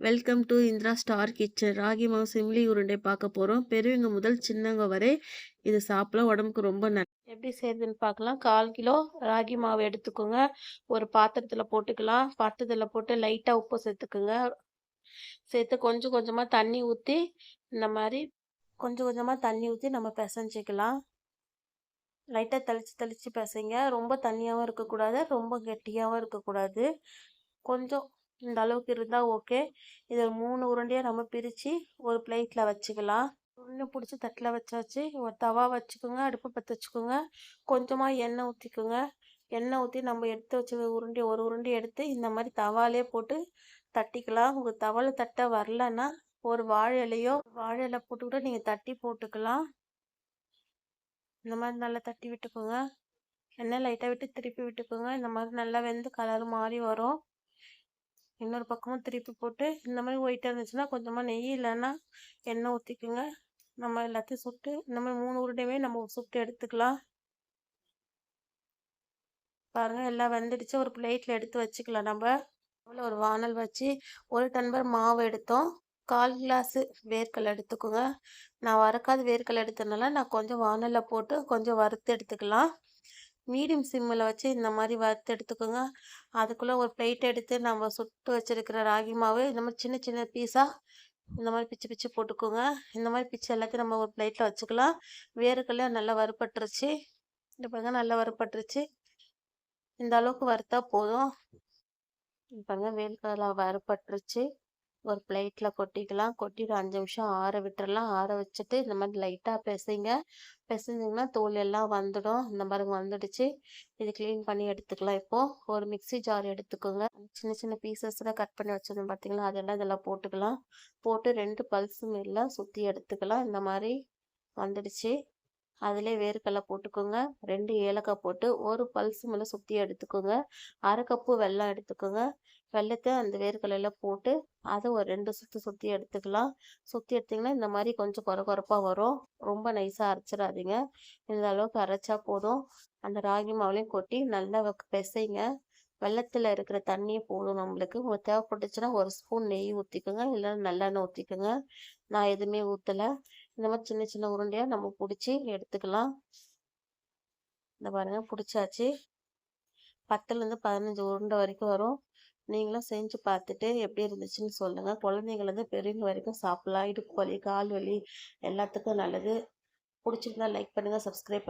Welcome to Indira star kitchen ragi மாவு சிம்லி உருண்டை பார்க்க போகிறோம் பெரியவங்க முதல் சின்னவங்க வரை இது சாப்பிடலாம். உடம்புக்கு ரொம்ப நல்ல எப்படி செய்யுதுன்னு பார்க்கலாம். கால் கிலோ ராகி மாவு எடுத்துக்கோங்க. ஒரு பாத்திரத்தில் போட்டுக்கலாம். பாத்திரத்தில் போட்டு லைட்டாக உப்பு சேர்த்துக்குங்க. சேர்த்து கொஞ்சம் கொஞ்சமாக தண்ணி ஊற்றி இந்த மாதிரி கொஞ்சம் கொஞ்சமாக தண்ணி ஊற்றி நம்ம பிசைஞ்சிக்கலாம். லைட்டாக தெளித்து தெளித்து பிசைங்க. ரொம்ப தண்ணியாகவும் இருக்கக்கூடாது. ரொம்ப கெட்டியாகவும் இருக்கக்கூடாது. கொஞ்சம் இந்த அளவுக்கு இருந்தால் ஓகே. இதை மூணு உருண்டையாக நம்ம பிரித்து ஒரு பிளேட்டில் வச்சுக்கலாம். உருண்டை பிடிச்சி தட்டில் வச்சாச்சு. ஒரு தவா வச்சுக்கோங்க அடுப்பு பற்ற வச்சுக்கோங்க. கொஞ்சமாக எண்ணெய் ஊற்றிக்கோங்க எண்ணெய் ஊற்றி நம்ம எடுத்து வச்ச உருண்டை ஒரு உருண்டை எடுத்து இந்த மாதிரி தவாலே போட்டு தட்டிக்கலாம். உங்கள் தவளை தட்ட வரலன்னா ஒரு வாழை இலையோ வாழை இலை போட்டு கூட நீங்கள் தட்டி போட்டுக்கலாம். இந்த மாதிரி நல்லா தட்டி விட்டுக்கோங்க. எண்ணெய் லைட்டாக விட்டு திருப்பி விட்டுக்கோங்க. இந்த மாதிரி நல்லா வெந்து கலர் மாறி வரும். இன்னொரு பக்கமும் திருப்பி போட்டு இந்த மாதிரி ஒயிட்டாக இருந்துச்சுன்னா கொஞ்சமாக நெய் இல்லைன்னா எண்ணெய் ஊற்றிக்குங்க நம்ம எல்லாத்தையும் சுட்டு இந்த மாதிரி மூணு உருண்டையுமே நம்ம சுட்டு எடுத்துக்கலாம். பாருங்கள் எல்லாம் வெந்துடுச்சு. ஒரு பிளேட்டில் எடுத்து வச்சுக்கலாம் நம்ம. ஒரு வானல் வச்சு ஒரு டன்பர் மாவு எடுத்தோம். கால் கிளாஸு வேர்க்கல் எடுத்துக்கோங்க. நான் வறுக்காத வேர்க்கடலை எடுத்ததுனால நான் கொஞ்சம் வானலில் போட்டு கொஞ்சம் வறுத்து எடுத்துக்கலாம். மீடியம் சிம்மில் வச்சு இந்த மாதிரி வறுத்து எடுத்துக்கோங்க. அதுக்குள்ளே ஒரு பிளேட் எடுத்து நம்ம சுட்டு வச்சுருக்கிற ராகி மாவு இந்த மாதிரி சின்ன சின்ன பீஸாக இந்த மாதிரி பிச்சு பிச்சு போட்டுக்கோங்க. இந்த மாதிரி பிச்சு எல்லாத்தையும் நம்ம ஒரு பிளேட்டில் வச்சுக்கலாம். வேர்க்கடலை நல்லா வறுப்பட்டுருச்சு இந்த பாருங்க நல்லா வறுப்பட்டுருச்சு இந்த அளவுக்கு வறுத்தா போதும். பாருங்க வேர்க்கடலை வறுப்பட்டுருச்சு ஒரு பிளேட்டில் கொட்டிக்கலாம். கொட்டி ஒரு அஞ்சு நிமிஷம் ஆற விட்டுறலாம். ஆற வச்சுட்டு இந்த மாதிரி லைட்டாக பிசைங்க. பிசைஞ்சிங்கன்னா தோல் எல்லாம் வந்துடும். இந்த மாதிரி வந்துடுச்சு. இது க்ளீன் பண்ணி எடுத்துக்கலாம் இப்போது ஒரு மிக்சி ஜார் எடுத்துக்கோங்க. சின்ன சின்ன பீசஸ்லாம் கட் பண்ணி வச்சுருந்தோம் பார்த்தீங்களா அதெல்லாம் இதெல்லாம் போட்டுக்கலாம். போட்டு ரெண்டு பல்ஸும் இல்லை சுற்றி எடுத்துக்கலாம். இந்த மாதிரி வந்துடுச்சு. அதிலே வேர்க்கடலை போட்டுக்கோங்க. ரெண்டு ஏலக்காய் போட்டு ஒரு பல்ஸ் மேலே சுற்றி எடுத்துக்கோங்க. அரை கப்பு வெல்லம் எடுத்துக்கோங்க. வெள்ளத்தை அந்த வேர்க்கடலையில் போட்டு அதை ஒரு ரெண்டு சுற்றி சுற்றி எடுத்துக்கலாம். சுற்றி எடுத்திங்கன்னா இந்த மாதிரி கொஞ்சம் குறை குறைப்பாக வரும். ரொம்ப நைஸாக அரைச்சிடாதீங்க. இந்த அளவுக்கு அரைச்சா போதும். அந்த ராகி மாவுலையும் கொட்டி நல்லா பிசைங்க. வெள்ளத்தில் இருக்கிற தண்ணியே போதும் நம்மளுக்கு. உங்களுக்கு தேவைப்பட்டுச்சுன்னா ஒரு ஸ்பூன் நெய் ஊற்றிக்கோங்க இல்லைன்னா நல்லெண்ணெய் ஊற்றிக்கோங்க நான் எதுவுமே ஊற்றலை இந்த மாதிரி சின்ன சின்ன உருண்டையாக நம்ம பிடிச்சி எடுத்துக்கலாம். இந்த பாருங்கள் பிடிச்சாச்சு. பத்துலேருந்து பதினஞ்சு உருண்டை வரைக்கும் வரும். நீங்களும் செஞ்சு பார்த்துட்டு எப்படி இருந்துச்சுன்னு சொல்லுங்கள் குழந்தைங்கள்லேருந்து பெரியவங்க வரைக்கும் சாப்பிட்லாம். இடுப்பு வலி கால் வலி எல்லாத்துக்கும் நல்லது. பிடிச்சிருந்தா லைக் பண்ணுங்கள் சப்ஸ்கிரைப்